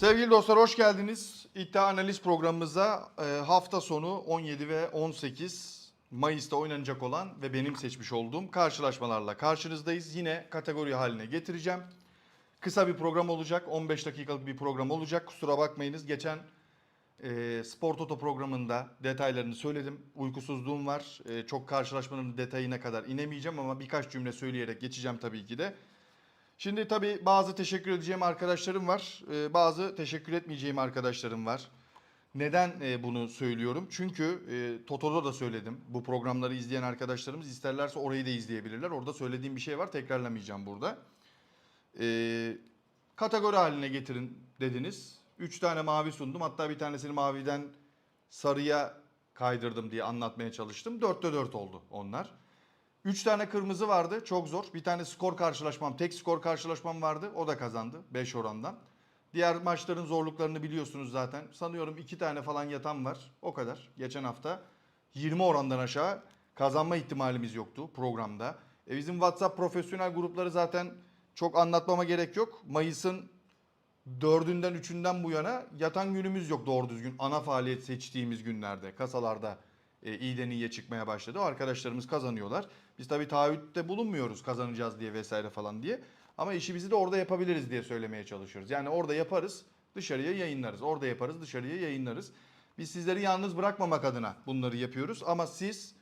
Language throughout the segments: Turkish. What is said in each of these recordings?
Sevgili dostlar hoş geldiniz. İddia analiz programımıza e, hafta sonu 17 ve 18 Mayıs'ta oynanacak olan ve benim seçmiş olduğum karşılaşmalarla karşınızdayız. Yine kategori haline getireceğim. Kısa bir program olacak. 15 dakikalık bir program olacak. Kusura bakmayınız. Geçen e, Spor Toto programında detaylarını söyledim. Uykusuzluğum var. E, çok karşılaşmanın detayına kadar inemeyeceğim ama birkaç cümle söyleyerek geçeceğim tabii ki de. Şimdi tabii bazı teşekkür edeceğim arkadaşlarım var. Ee, bazı teşekkür etmeyeceğim arkadaşlarım var. Neden e, bunu söylüyorum? Çünkü e, Toto'da da söyledim. Bu programları izleyen arkadaşlarımız isterlerse orayı da izleyebilirler. Orada söylediğim bir şey var. Tekrarlamayacağım burada. Ee, kategori haline getirin dediniz. Üç tane mavi sundum. Hatta bir tanesini maviden sarıya kaydırdım diye anlatmaya çalıştım. Dörtte dört oldu onlar. 3 tane kırmızı vardı. Çok zor. Bir tane skor karşılaşmam, tek skor karşılaşmam vardı. O da kazandı 5 orandan. Diğer maçların zorluklarını biliyorsunuz zaten. Sanıyorum 2 tane falan yatan var. O kadar. Geçen hafta 20 orandan aşağı kazanma ihtimalimiz yoktu programda. E bizim WhatsApp profesyonel grupları zaten çok anlatmama gerek yok. Mayıs'ın dördünden üçünden bu yana yatan günümüz yok doğru düzgün. Ana faaliyet seçtiğimiz günlerde kasalarda e, iyiden iyiye çıkmaya başladı. O arkadaşlarımız kazanıyorlar. Biz tabii taahhütte bulunmuyoruz kazanacağız diye vesaire falan diye. Ama işimizi de orada yapabiliriz diye söylemeye çalışıyoruz. Yani orada yaparız dışarıya yayınlarız. Orada yaparız dışarıya yayınlarız. Biz sizleri yalnız bırakmamak adına bunları yapıyoruz. Ama siz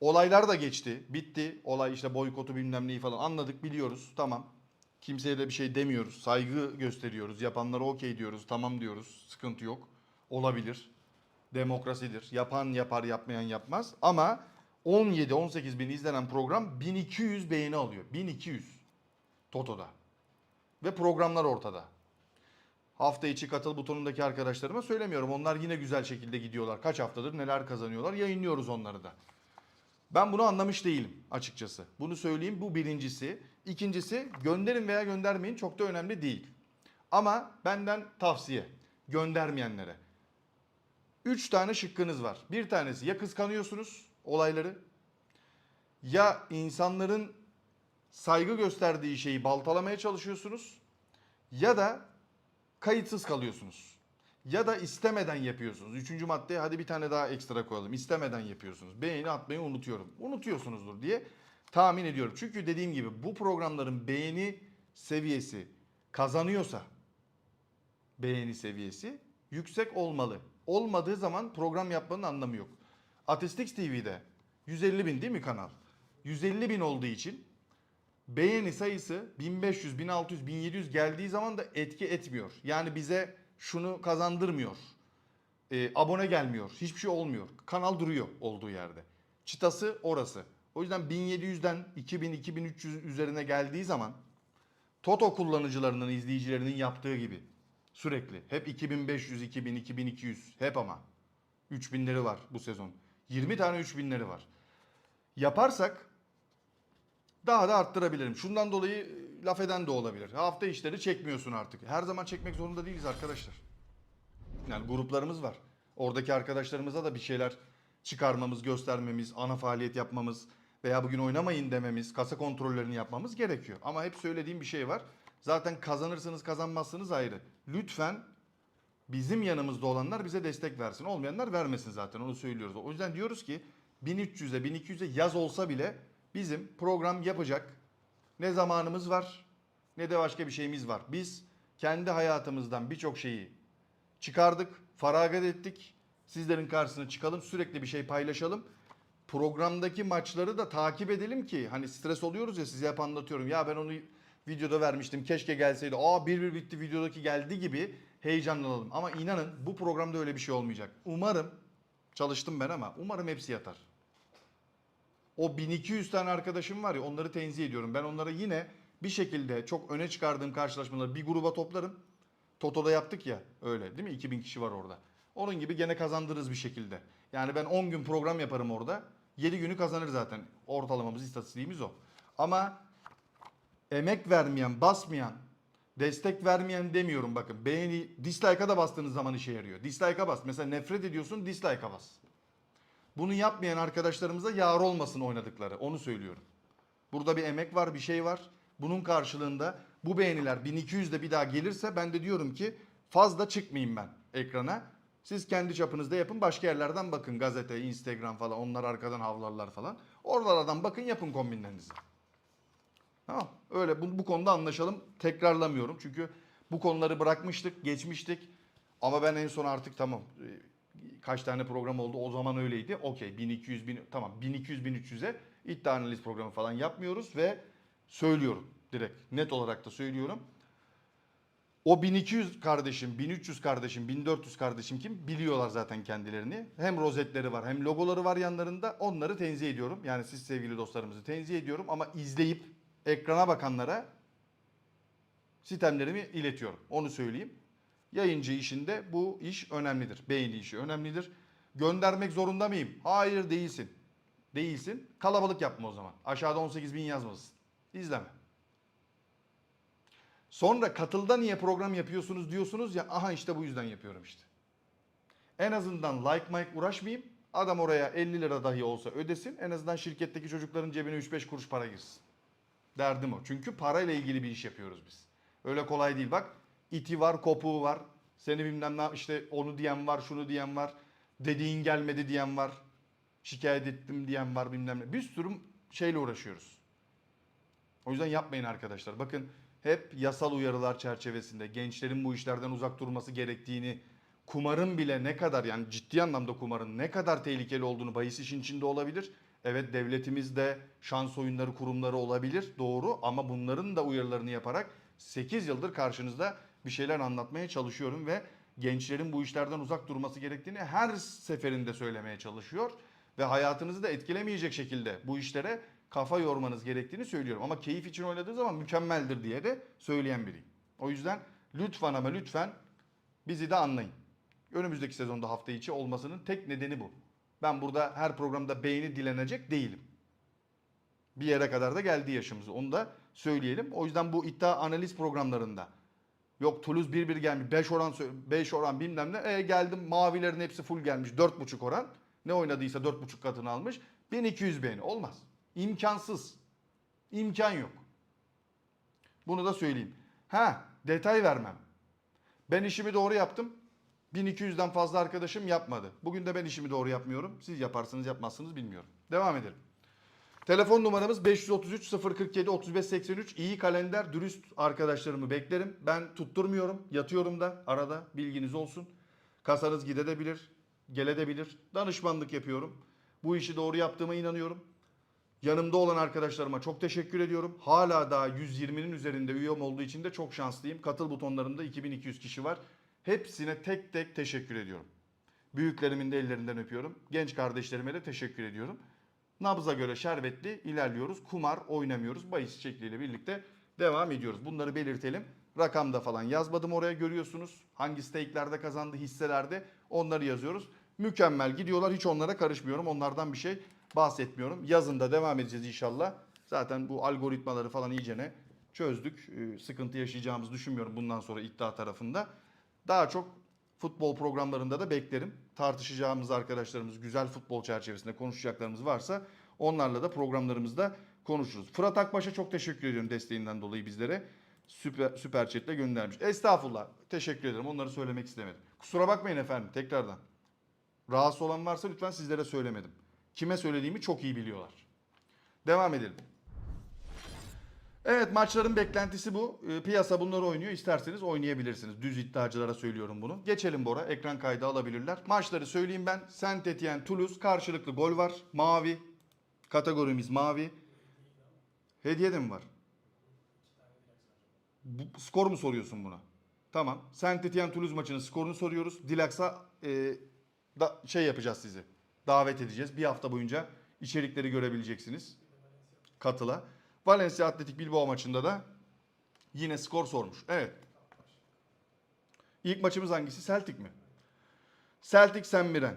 olaylar da geçti. Bitti. Olay işte boykotu bilmem neyi falan anladık biliyoruz. Tamam. Kimseye de bir şey demiyoruz. Saygı gösteriyoruz. Yapanlara okey diyoruz. Tamam diyoruz. Sıkıntı yok. Olabilir demokrasidir. Yapan yapar, yapmayan yapmaz. Ama 17-18 bin izlenen program 1200 beğeni alıyor. 1200 Toto'da. Ve programlar ortada. Hafta içi katıl butonundaki arkadaşlarıma söylemiyorum. Onlar yine güzel şekilde gidiyorlar. Kaç haftadır neler kazanıyorlar. Yayınlıyoruz onları da. Ben bunu anlamış değilim açıkçası. Bunu söyleyeyim bu birincisi. İkincisi gönderin veya göndermeyin çok da önemli değil. Ama benden tavsiye göndermeyenlere. Üç tane şıkkınız var. Bir tanesi ya kıskanıyorsunuz olayları ya insanların saygı gösterdiği şeyi baltalamaya çalışıyorsunuz ya da kayıtsız kalıyorsunuz. Ya da istemeden yapıyorsunuz. Üçüncü maddeye hadi bir tane daha ekstra koyalım. İstemeden yapıyorsunuz. Beğeni atmayı unutuyorum. Unutuyorsunuzdur diye tahmin ediyorum. Çünkü dediğim gibi bu programların beğeni seviyesi kazanıyorsa beğeni seviyesi yüksek olmalı. Olmadığı zaman program yapmanın anlamı yok. Atistix TV'de 150 bin değil mi kanal? 150 bin olduğu için beğeni sayısı 1500, 1600, 1700 geldiği zaman da etki etmiyor. Yani bize şunu kazandırmıyor. Ee, abone gelmiyor. Hiçbir şey olmuyor. Kanal duruyor olduğu yerde. Çıtası orası. O yüzden 1700'den 2000, 2300 üzerine geldiği zaman Toto kullanıcılarının, izleyicilerinin yaptığı gibi sürekli. Hep 2500, 2000, 2200 hep ama. 3000'leri var bu sezon. 20 tane 3000'leri var. Yaparsak daha da arttırabilirim. Şundan dolayı e, laf eden de olabilir. Hafta işleri çekmiyorsun artık. Her zaman çekmek zorunda değiliz arkadaşlar. Yani gruplarımız var. Oradaki arkadaşlarımıza da bir şeyler çıkarmamız, göstermemiz, ana faaliyet yapmamız veya bugün oynamayın dememiz, kasa kontrollerini yapmamız gerekiyor. Ama hep söylediğim bir şey var. Zaten kazanırsınız kazanmazsınız ayrı. Lütfen bizim yanımızda olanlar bize destek versin. Olmayanlar vermesin zaten onu söylüyoruz. O yüzden diyoruz ki 1300'e 1200'e yaz olsa bile bizim program yapacak ne zamanımız var ne de başka bir şeyimiz var. Biz kendi hayatımızdan birçok şeyi çıkardık, feragat ettik. Sizlerin karşısına çıkalım, sürekli bir şey paylaşalım. Programdaki maçları da takip edelim ki hani stres oluyoruz ya size hep anlatıyorum. Ya ben onu videoda vermiştim. Keşke gelseydi. Aa bir bir bitti videodaki geldi gibi heyecanlanalım. Ama inanın bu programda öyle bir şey olmayacak. Umarım çalıştım ben ama umarım hepsi yatar. O 1200 tane arkadaşım var ya onları tenzih ediyorum. Ben onlara yine bir şekilde çok öne çıkardığım karşılaşmaları bir gruba toplarım. Toto'da yaptık ya öyle değil mi? 2000 kişi var orada. Onun gibi gene kazandırırız bir şekilde. Yani ben 10 gün program yaparım orada. 7 günü kazanır zaten. Ortalamamız, istatistiğimiz o. Ama emek vermeyen, basmayan, destek vermeyen demiyorum bakın. Beğeni, dislike'a da bastığınız zaman işe yarıyor. Dislike'a bas. Mesela nefret ediyorsun, dislike'a bas. Bunu yapmayan arkadaşlarımıza yar olmasın oynadıkları. Onu söylüyorum. Burada bir emek var, bir şey var. Bunun karşılığında bu beğeniler 1200'de bir daha gelirse ben de diyorum ki fazla çıkmayayım ben ekrana. Siz kendi çapınızda yapın. Başka yerlerden bakın. Gazete, Instagram falan. Onlar arkadan havlarlar falan. Oralardan bakın yapın kombinlerinizi. Tamam. Öyle bu, bu konuda anlaşalım. Tekrarlamıyorum. Çünkü bu konuları bırakmıştık, geçmiştik. Ama ben en son artık tamam e, kaç tane program oldu o zaman öyleydi. Okey 1200 bin tamam 1200 1300'e iddia analiz programı falan yapmıyoruz ve söylüyorum direkt net olarak da söylüyorum. O 1200 kardeşim, 1300 kardeşim, 1400 kardeşim kim biliyorlar zaten kendilerini. Hem rozetleri var hem logoları var yanlarında. Onları tenzih ediyorum. Yani siz sevgili dostlarımızı tenzih ediyorum ama izleyip ekrana bakanlara sistemlerimi iletiyorum. Onu söyleyeyim. Yayıncı işinde bu iş önemlidir. Beğeni işi önemlidir. Göndermek zorunda mıyım? Hayır değilsin. Değilsin. Kalabalık yapma o zaman. Aşağıda 18 bin yazmasın. İzleme. Sonra katılda niye program yapıyorsunuz diyorsunuz ya aha işte bu yüzden yapıyorum işte. En azından like mike uğraşmayayım. Adam oraya 50 lira dahi olsa ödesin. En azından şirketteki çocukların cebine 3-5 kuruş para girsin. Derdim o. Çünkü parayla ilgili bir iş yapıyoruz biz. Öyle kolay değil bak. iti var, kopuğu var. Seni bilmem ne işte onu diyen var, şunu diyen var. Dediğin gelmedi diyen var. Şikayet ettim diyen var bilmem ne. Bir sürü şeyle uğraşıyoruz. O yüzden yapmayın arkadaşlar. Bakın hep yasal uyarılar çerçevesinde gençlerin bu işlerden uzak durması gerektiğini, kumarın bile ne kadar yani ciddi anlamda kumarın ne kadar tehlikeli olduğunu bahis işin içinde olabilir. Evet devletimizde şans oyunları kurumları olabilir doğru ama bunların da uyarılarını yaparak 8 yıldır karşınızda bir şeyler anlatmaya çalışıyorum ve gençlerin bu işlerden uzak durması gerektiğini her seferinde söylemeye çalışıyor ve hayatınızı da etkilemeyecek şekilde bu işlere kafa yormanız gerektiğini söylüyorum. Ama keyif için oynadığı zaman mükemmeldir diye de söyleyen biriyim. O yüzden lütfen ama lütfen bizi de anlayın. Önümüzdeki sezonda hafta içi olmasının tek nedeni bu. Ben burada her programda beğeni dilenecek değilim. Bir yere kadar da geldi yaşımız. Onu da söyleyelim. O yüzden bu iddia analiz programlarında yok Toulouse 1-1 gelmiş 5 oran 5 oran bilmem ne. E geldim mavilerin hepsi full gelmiş 4.5 oran. Ne oynadıysa 4.5 katını almış. 1200 beğeni olmaz. İmkansız. İmkan yok. Bunu da söyleyeyim. Ha detay vermem. Ben işimi doğru yaptım. 1200'den fazla arkadaşım yapmadı. Bugün de ben işimi doğru yapmıyorum. Siz yaparsınız yapmazsınız bilmiyorum. Devam edelim. Telefon numaramız 533 047 35 83. İyi kalender, dürüst arkadaşlarımı beklerim. Ben tutturmuyorum. Yatıyorum da arada bilginiz olsun. Kasanız gidebilir, gelebilir. Danışmanlık yapıyorum. Bu işi doğru yaptığıma inanıyorum. Yanımda olan arkadaşlarıma çok teşekkür ediyorum. Hala daha 120'nin üzerinde üyem olduğu için de çok şanslıyım. Katıl butonlarında 2200 kişi var. Hepsine tek tek teşekkür ediyorum. Büyüklerimin de ellerinden öpüyorum. Genç kardeşlerime de teşekkür ediyorum. Nabza göre şerbetli ilerliyoruz. Kumar oynamıyoruz. Bahis şekliyle birlikte devam ediyoruz. Bunları belirtelim. Rakamda falan yazmadım oraya görüyorsunuz. Hangi stake'lerde kazandı hisselerde onları yazıyoruz. Mükemmel gidiyorlar. Hiç onlara karışmıyorum. Onlardan bir şey bahsetmiyorum. Yazında devam edeceğiz inşallah. Zaten bu algoritmaları falan iyicene çözdük. Ee, Sıkıntı yaşayacağımızı düşünmüyorum bundan sonra iddia tarafında. Daha çok futbol programlarında da beklerim. Tartışacağımız arkadaşlarımız güzel futbol çerçevesinde konuşacaklarımız varsa onlarla da programlarımızda konuşuruz. Fırat Akbaş'a çok teşekkür ediyorum desteğinden dolayı bizlere. Süper, süper chatle göndermiş. Estağfurullah. Teşekkür ederim. Onları söylemek istemedim. Kusura bakmayın efendim tekrardan. Rahatsız olan varsa lütfen sizlere söylemedim. Kime söylediğimi çok iyi biliyorlar. Devam edelim. Evet maçların beklentisi bu. Ee, Piyasa bunları oynuyor. İsterseniz oynayabilirsiniz. Düz iddiacılara söylüyorum bunu. Geçelim Bora. Ekran kaydı alabilirler. Maçları söyleyeyim ben. Saint Etienne, Toulouse karşılıklı gol var. Mavi. Kategorimiz mavi. Hediye de mi var? Bu, skor mu soruyorsun buna? Tamam. Saint Etienne Toulouse maçının skorunu soruyoruz. Dilaks'a e, da, şey yapacağız sizi. Davet edeceğiz. Bir hafta boyunca içerikleri görebileceksiniz. Katıla. Valencia Atletik Bilbao maçında da yine skor sormuş. Evet. İlk maçımız hangisi? Celtic mi? Celtic Sen Miren.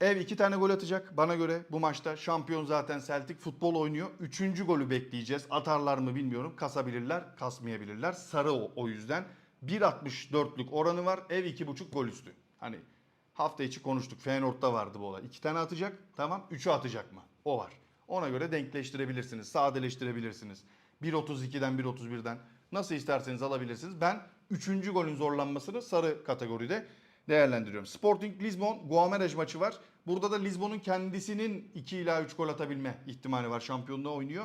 Ev iki tane gol atacak bana göre bu maçta. Şampiyon zaten Celtic. Futbol oynuyor. Üçüncü golü bekleyeceğiz. Atarlar mı bilmiyorum. Kasabilirler, kasmayabilirler. Sarı o, o yüzden. 1.64'lük oranı var. Ev 2.5 gol üstü. Hani hafta içi konuştuk. Feyenoord'da vardı bu olay. İki tane atacak. Tamam. Üçü atacak mı? O var. Ona göre denkleştirebilirsiniz. Sadeleştirebilirsiniz. 1.32'den 1.31'den nasıl isterseniz alabilirsiniz. Ben üçüncü golün zorlanmasını sarı kategoride değerlendiriyorum. Sporting Lisbon Guamaraj maçı var. Burada da Lisbon'un kendisinin 2 ila 3 gol atabilme ihtimali var. Şampiyonluğa oynuyor.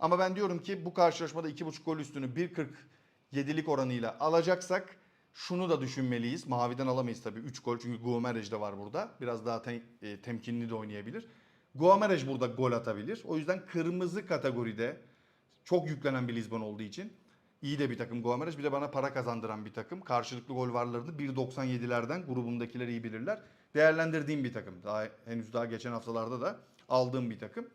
Ama ben diyorum ki bu karşılaşmada 2.5 gol üstünü 1.47'lik oranıyla alacaksak şunu da düşünmeliyiz. Maviden alamayız tabii 3 gol çünkü Guamaraj da var burada. Biraz daha te- e, temkinli de oynayabilir. Guamaraj burada gol atabilir. O yüzden kırmızı kategoride çok yüklenen bir Lisbon olduğu için iyi de bir takım Guamaraj. Bir de bana para kazandıran bir takım. Karşılıklı gol varlarını 1.97'lerden grubumdakiler iyi bilirler. Değerlendirdiğim bir takım. Daha henüz daha geçen haftalarda da aldığım bir takım.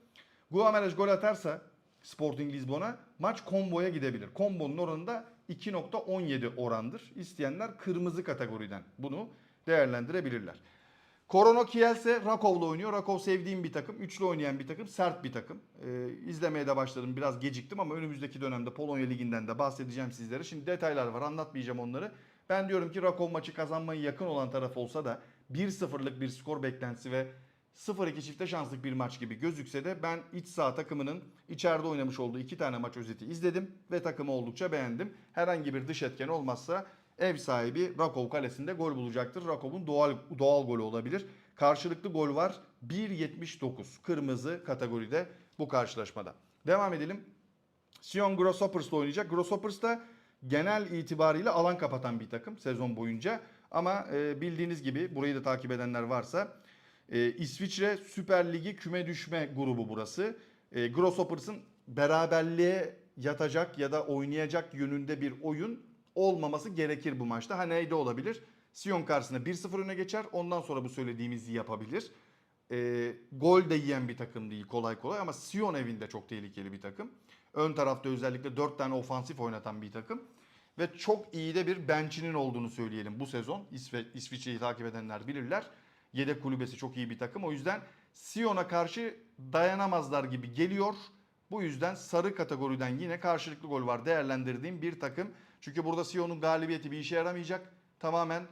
Guamaraj gol atarsa Sporting Lisbon'a maç komboya gidebilir. Kombonun oranı da 2.17 orandır. İsteyenler kırmızı kategoriden bunu değerlendirebilirler. Korono Kielse Rakov'la oynuyor. Rakov sevdiğim bir takım. Üçlü oynayan bir takım. Sert bir takım. Ee, izlemeye de başladım. Biraz geciktim ama önümüzdeki dönemde Polonya Ligi'nden de bahsedeceğim sizlere. Şimdi detaylar var. Anlatmayacağım onları. Ben diyorum ki Rakov maçı kazanmaya yakın olan taraf olsa da 1-0'lık bir skor beklentisi ve 0-2 çifte şanslık bir maç gibi gözükse de ben iç saha takımının içeride oynamış olduğu iki tane maç özeti izledim ve takımı oldukça beğendim. Herhangi bir dış etken olmazsa ev sahibi Rakov kalesinde gol bulacaktır. Rakov'un doğal doğal golü olabilir. Karşılıklı gol var 1.79 kırmızı kategoride bu karşılaşmada. Devam edelim. Sion Grasshoppers'la oynayacak. Grasshoppers da genel itibariyle alan kapatan bir takım sezon boyunca. Ama e, bildiğiniz gibi burayı da takip edenler varsa e, İsviçre Süper Ligi küme düşme grubu burası. E, Grasshoppers'ın beraberliğe yatacak ya da oynayacak yönünde bir oyun olmaması gerekir bu maçta. Ha neyde olabilir? Sion karşısında 1-0 öne geçer. Ondan sonra bu söylediğimizi yapabilir. E, gol de yiyen bir takım değil kolay kolay ama Sion evinde çok tehlikeli bir takım. Ön tarafta özellikle 4 tane ofansif oynatan bir takım. Ve çok iyi de bir bench'inin olduğunu söyleyelim bu sezon. İsve, İsviçre'yi takip edenler bilirler. Yedek kulübesi çok iyi bir takım. O yüzden Sion'a karşı dayanamazlar gibi geliyor. Bu yüzden sarı kategoriden yine karşılıklı gol var değerlendirdiğim bir takım. Çünkü burada Sion'un galibiyeti bir işe yaramayacak. Tamamen e,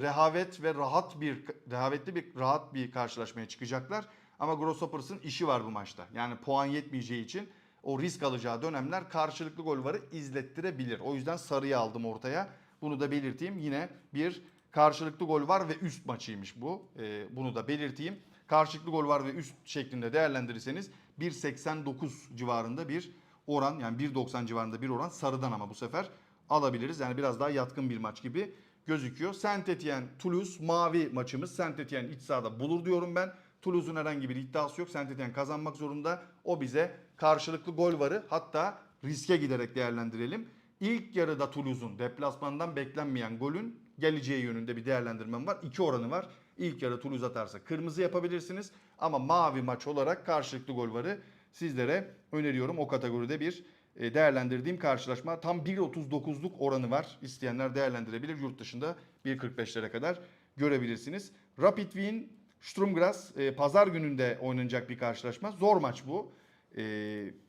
rehavet ve rahat bir rehavetli bir rahat bir karşılaşmaya çıkacaklar. Ama Grasshoppers'ın işi var bu maçta. Yani puan yetmeyeceği için o risk alacağı dönemler karşılıklı gol varı izlettirebilir. O yüzden sarıyı aldım ortaya. Bunu da belirteyim. Yine bir karşılıklı gol var ve üst maçıymış bu. Ee, bunu da belirteyim. Karşılıklı gol var ve üst şeklinde değerlendirirseniz 1.89 civarında bir oran yani 1.90 civarında bir oran sarıdan ama bu sefer alabiliriz. Yani biraz daha yatkın bir maç gibi gözüküyor. Saint Etienne Toulouse mavi maçımız. Saint Etienne iç sahada bulur diyorum ben. Toulouse'un herhangi bir iddiası yok. Saint Etienne kazanmak zorunda. O bize karşılıklı gol varı hatta riske giderek değerlendirelim. İlk yarıda Toulouse'un deplasmandan beklenmeyen golün geleceği yönünde bir değerlendirmem var. İki oranı var. İlk yarı Toulouse atarsa kırmızı yapabilirsiniz. Ama mavi maç olarak karşılıklı gol varı sizlere öneriyorum. O kategoride bir e, değerlendirdiğim karşılaşma. Tam 1.39'luk oranı var. İsteyenler değerlendirebilir. Yurt dışında 1.45'lere kadar görebilirsiniz. Rapid Wien Sturm Graz e, pazar gününde oynanacak bir karşılaşma. Zor maç bu. E,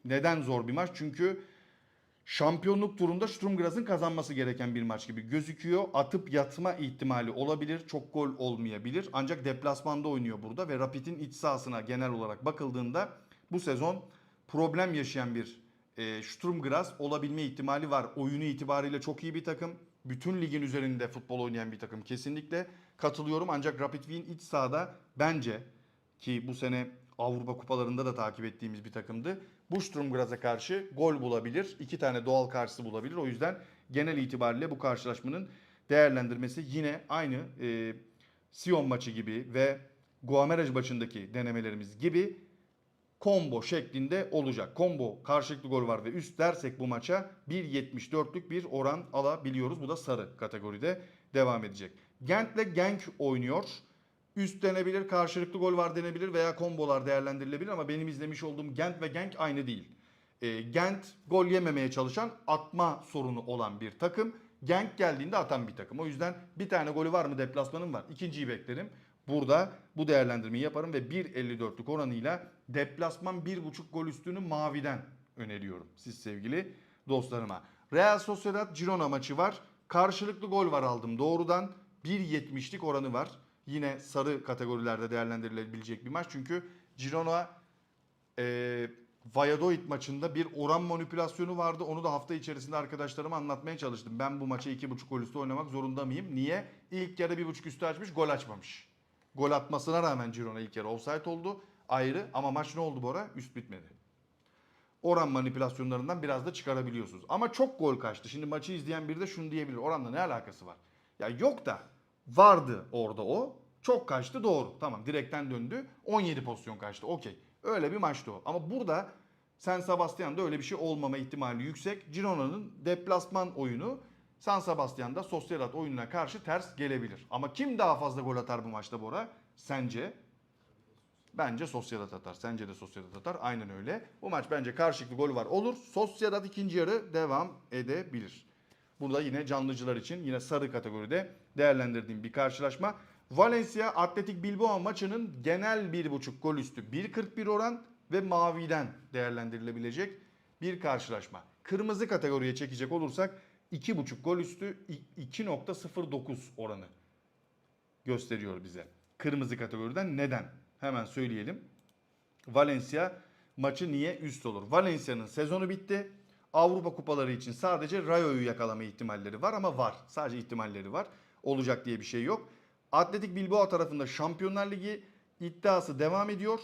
neden zor bir maç? Çünkü şampiyonluk turunda Sturm Graz'ın kazanması gereken bir maç gibi gözüküyor. Atıp yatma ihtimali olabilir. Çok gol olmayabilir. Ancak deplasmanda oynuyor burada ve Rapid'in iç sahasına genel olarak bakıldığında bu sezon problem yaşayan bir e, Sturm Graz olabilme ihtimali var. Oyunu itibariyle çok iyi bir takım. Bütün ligin üzerinde futbol oynayan bir takım kesinlikle katılıyorum. Ancak Rapid Wien iç sahada bence ki bu sene Avrupa kupalarında da takip ettiğimiz bir takımdı. Bu Sturm Graz'a karşı gol bulabilir. iki tane doğal karşısı bulabilir. O yüzden genel itibariyle bu karşılaşmanın değerlendirmesi yine aynı e, Sion maçı gibi ve Guamaraj maçındaki denemelerimiz gibi combo şeklinde olacak. Combo karşılıklı gol var ve üst dersek bu maça 1.74'lük bir oran alabiliyoruz. Bu da sarı kategoride devam edecek. Gent'le Genk oynuyor. Üst denebilir, karşılıklı gol var denebilir veya kombolar değerlendirilebilir ama benim izlemiş olduğum Gent ve Genk aynı değil. E, Gent gol yememeye çalışan atma sorunu olan bir takım. Genk geldiğinde atan bir takım. O yüzden bir tane golü var mı deplasmanım var. İkinciyi beklerim. Burada bu değerlendirmeyi yaparım ve 1.54'lük oranıyla deplasman 1.5 gol üstünü maviden öneriyorum siz sevgili dostlarıma. Real Sociedad Girona maçı var. Karşılıklı gol var aldım doğrudan. 1.70'lik oranı var. Yine sarı kategorilerde değerlendirilebilecek bir maç. Çünkü Girona e, Valladolid maçında bir oran manipülasyonu vardı. Onu da hafta içerisinde arkadaşlarıma anlatmaya çalıştım. Ben bu maçı 2.5 gol üstü oynamak zorunda mıyım? Niye? İlk yarı 1.5 üstü açmış, gol açmamış. Gol atmasına rağmen Girona ilk yarı offside oldu. Ayrı ama maç ne oldu Bora? Üst bitmedi. Oran manipülasyonlarından biraz da çıkarabiliyorsunuz. Ama çok gol kaçtı. Şimdi maçı izleyen biri de şunu diyebilir. Oranla ne alakası var? Ya yok da vardı orada o. Çok kaçtı doğru. Tamam direkten döndü. 17 pozisyon kaçtı. Okey. Öyle bir maçtı o. Ama burada San Sebastian'da öyle bir şey olmama ihtimali yüksek. Girona'nın deplasman oyunu San Sebastian'da Sociedad oyununa karşı ters gelebilir. Ama kim daha fazla gol atar bu maçta Bora? Sence? Bence Sociedad atar. Sence de Sociedad atar. Aynen öyle. Bu maç bence karşılıklı gol var. Olur. Sociedad ikinci yarı devam edebilir. Burada yine canlıcılar için yine sarı kategoride değerlendirdiğim bir karşılaşma. Valencia Atletik Bilbao maçının genel 1.5 gol üstü 1.41 oran ve maviden değerlendirilebilecek bir karşılaşma. Kırmızı kategoriye çekecek olursak 2.5 gol üstü 2.09 oranı gösteriyor bize. Kırmızı kategoriden neden? Hemen söyleyelim. Valencia maçı niye üst olur? Valencia'nın sezonu bitti. Avrupa kupaları için sadece Rayo'yu yakalama ihtimalleri var ama var. Sadece ihtimalleri var. Olacak diye bir şey yok. Atletik Bilbao tarafında Şampiyonlar Ligi iddiası devam ediyor.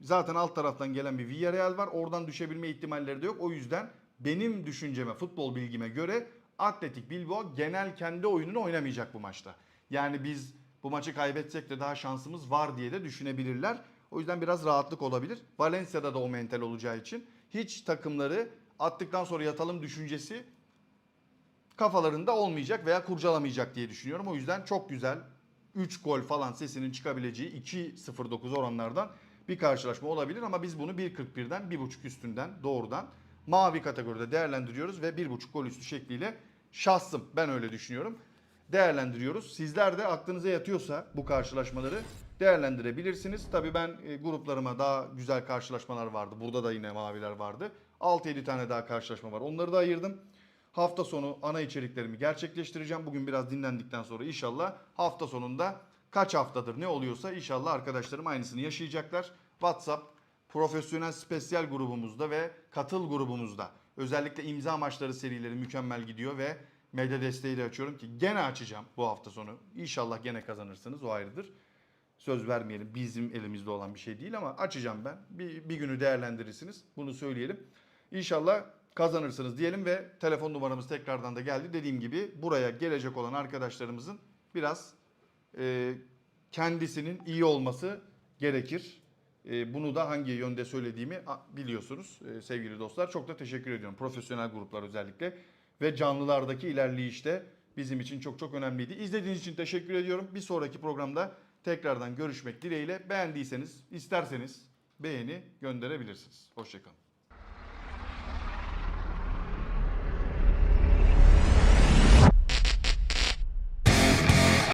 Zaten alt taraftan gelen bir Villarreal var. Oradan düşebilme ihtimalleri de yok. O yüzden benim düşünceme, futbol bilgime göre Atletik Bilbao genel kendi oyununu oynamayacak bu maçta. Yani biz bu maçı kaybetsek de daha şansımız var diye de düşünebilirler. O yüzden biraz rahatlık olabilir. Valencia'da da o mental olacağı için hiç takımları attıktan sonra yatalım düşüncesi kafalarında olmayacak veya kurcalamayacak diye düşünüyorum. O yüzden çok güzel 3 gol falan sesinin çıkabileceği 2.09 oranlardan bir karşılaşma olabilir ama biz bunu 1.41'den 1.5 üstünden doğrudan mavi kategoride değerlendiriyoruz ve 1.5 gol üstü şekliyle şahsım ben öyle düşünüyorum. Değerlendiriyoruz. Sizler de aklınıza yatıyorsa bu karşılaşmaları değerlendirebilirsiniz. Tabii ben e, gruplarıma daha güzel karşılaşmalar vardı. Burada da yine maviler vardı. 6-7 tane daha karşılaşma var. Onları da ayırdım. Hafta sonu ana içeriklerimi gerçekleştireceğim. Bugün biraz dinlendikten sonra inşallah hafta sonunda kaç haftadır ne oluyorsa inşallah arkadaşlarım aynısını yaşayacaklar. WhatsApp profesyonel spesyal grubumuzda ve katıl grubumuzda özellikle imza maçları serileri mükemmel gidiyor ve medya desteği de açıyorum ki gene açacağım bu hafta sonu. İnşallah gene kazanırsınız o ayrıdır. Söz vermeyelim bizim elimizde olan bir şey değil ama açacağım ben. Bir, bir günü değerlendirirsiniz bunu söyleyelim. İnşallah kazanırsınız diyelim ve telefon numaramız tekrardan da geldi. Dediğim gibi buraya gelecek olan arkadaşlarımızın biraz e, kendisinin iyi olması gerekir. E, bunu da hangi yönde söylediğimi biliyorsunuz e, sevgili dostlar. Çok da teşekkür ediyorum. Profesyonel gruplar özellikle ve canlılardaki ilerleyişte bizim için çok çok önemliydi. İzlediğiniz için teşekkür ediyorum. Bir sonraki programda tekrardan görüşmek dileğiyle. Beğendiyseniz, isterseniz beğeni gönderebilirsiniz. Hoşçakalın.